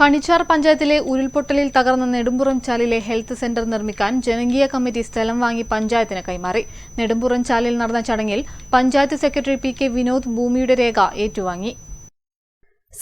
കണിച്ചാർ പഞ്ചായത്തിലെ ഉരുൾപൊട്ടലിൽ തകർന്ന നെടുമ്പുറം ചാലിലെ ഹെൽത്ത് സെന്റർ നിർമ്മിക്കാൻ ജനകീയ കമ്മിറ്റി സ്ഥലം വാങ്ങി പഞ്ചായത്തിന് കൈമാറി. നെടുമ്പുറം ചാലിൽ നടന്ന ചടങ്ങിൽ panchayat secretary P K Vinod ഭൂമിയുടെ രേഖ ഏറ്റുവാങ്ങി.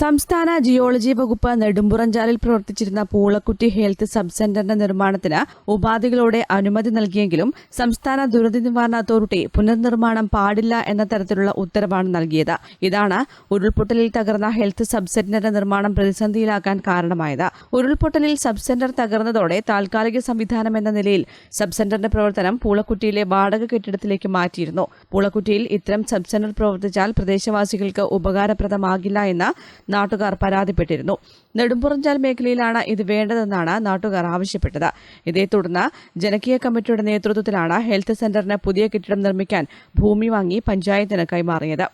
സംസ്ഥാന ജിയോളജി വകുപ്പ് നെടുമ്പുറഞ്ചാലിൽ പ്രവർത്തിച്ചിരുന്ന പൂളക്കുറ്റി ഹെൽത്ത് സബ് സെന്ററിന്റെ നിർമ്മാണത്തിന് ഉപാധികളോടെ അനുമതി നൽകിയെങ്കിലും സംസ്ഥാന ദുരന്ത നിവാരണ അതോറിറ്റി പുനർനിർമ്മാണം പാടില്ല എന്ന തരത്തിലുള്ള ഉത്തരവാണ് നൽകിയത്. ഇതാണ് ഉരുൾപൊട്ടലിൽ തകർന്ന ഹെൽത്ത് സബ് സെന്ററിന്റെ നിർമ്മാണം പ്രതിസന്ധിയിലാക്കാൻ കാരണമായത്. ഉരുൾപൊട്ടലിൽ സബ് സെന്റർ തകർന്നതോടെ താൽക്കാലിക സംവിധാനം എന്ന നിലയിൽ സബ് സെന്ററിന്റെ പ്രവർത്തനം പൂളക്കുറ്റിയിലെ വാടക കെട്ടിടത്തിലേക്ക് മാറ്റിയിരുന്നു. പൂളക്കുറ്റിയിൽ ഇത്തരം സബ് സെന്റർ പ്രവർത്തിച്ചാൽ പ്രദേശവാസികൾക്ക് ഉപകാരപ്രദമാകില്ല എന്ന് നാട്ടുകാർ പരാതിപ്പെട്ടിരുന്നു. നെടുമ്പുറഞ്ചാൽ മേഖലയിലാണ് ഇത് വേണ്ടതെന്നാണ് നാട്ടുകാർ ആവശ്യപ്പെട്ടത്. ഇതേ തുടർന്ന് ജനകീയ കമ്മിറ്റിയുടെ നേതൃത്വത്തിലാണ് ഹെൽത്ത് സെന്ററിന് പുതിയ കെട്ടിടം നിർമ്മിക്കാൻ ഭൂമി വാങ്ങി പഞ്ചായത്തിന് കൈമാറിയത്.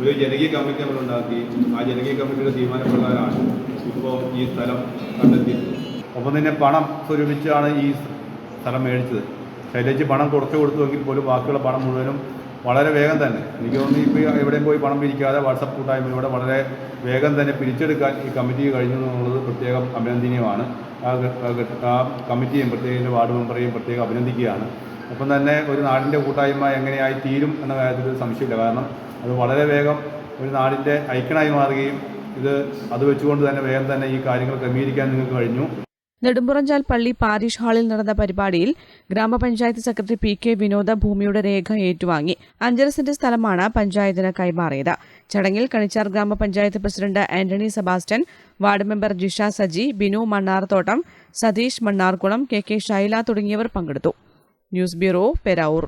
ഒരു ജനകീയ കമ്മിറ്റി നമ്മൾ ഉണ്ടാക്കി. ആ ജനകീയ കമ്മിറ്റിയുടെ തീരുമാനപ്രകാരമാണ് ഇപ്പോൾ ഈ സ്ഥലം കണ്ടെത്തിയത്. ഒപ്പം തന്നെ പണം സ്വരൂപിച്ചാണ് ഈ സ്ഥലം മേടിച്ചത്. ശൈലജ് പണം കുറച്ച് കൊടുത്തുവെങ്കിൽ പോലും ബാക്കിയുള്ള പണം മുഴുവനും വളരെ വേഗം തന്നെ. എനിക്ക് തോന്നുന്നു ഇപ്പോൾ എവിടെയും പോയി പണം പിരിക്കാതെ വാട്സപ്പ് കൂട്ടായ്മയിലൂടെ വളരെ വേഗം തന്നെ പിരിച്ചെടുക്കാൻ ഈ കമ്മിറ്റി കഴിഞ്ഞു എന്നുള്ളത് പ്രത്യേകം അഭിനന്ദനീയമാണ്. ആ കമ്മിറ്റിയും പ്രത്യേകിച്ച് വാർഡ് മെമ്പറെയും പ്രത്യേകം അഭിനന്ദിക്കുകയാണ്. ഒപ്പം തന്നെ ഒരു നാടിന്റെ കൂട്ടായ്മ എങ്ങനെയായി തീരും എന്ന കാര്യത്തിൽ സംശയമില്ല. കാരണം അത് വളരെ വേഗം ഒരു നാടിന്റെ ഐക്കണായി മാറുകയും ഇത് അത് വെച്ചുകൊണ്ട് തന്നെ വേഗം തന്നെ ഈ കാര്യങ്ങൾ ക്രമീകരിക്കാൻ നിങ്ങൾക്ക് കഴിഞ്ഞു. നെടുമ്പുറഞ്ചാൽ പള്ളി പാരിഷ് ഹാളിൽ നടന്ന പരിപാടിയിൽ ഗ്രാമപഞ്ചായത്ത് സെക്രട്ടറി പി കെ വിനോദ ഭൂമിയുടെ രേഖ ഏറ്റുവാങ്ങി. അഞ്ചര സെന്റ് സ്ഥലമാണ് പഞ്ചായത്തിന് കൈമാറിയത്. ചടങ്ങിൽ Kanichar gramapanchayat president Antony Sebastian ward member Jisha Saji Binu Mannarthottam Satheesh Mannarkulam K K Shaila തുടങ്ങിയവർ പങ്കെടുത്തു. News bureau Peravoor.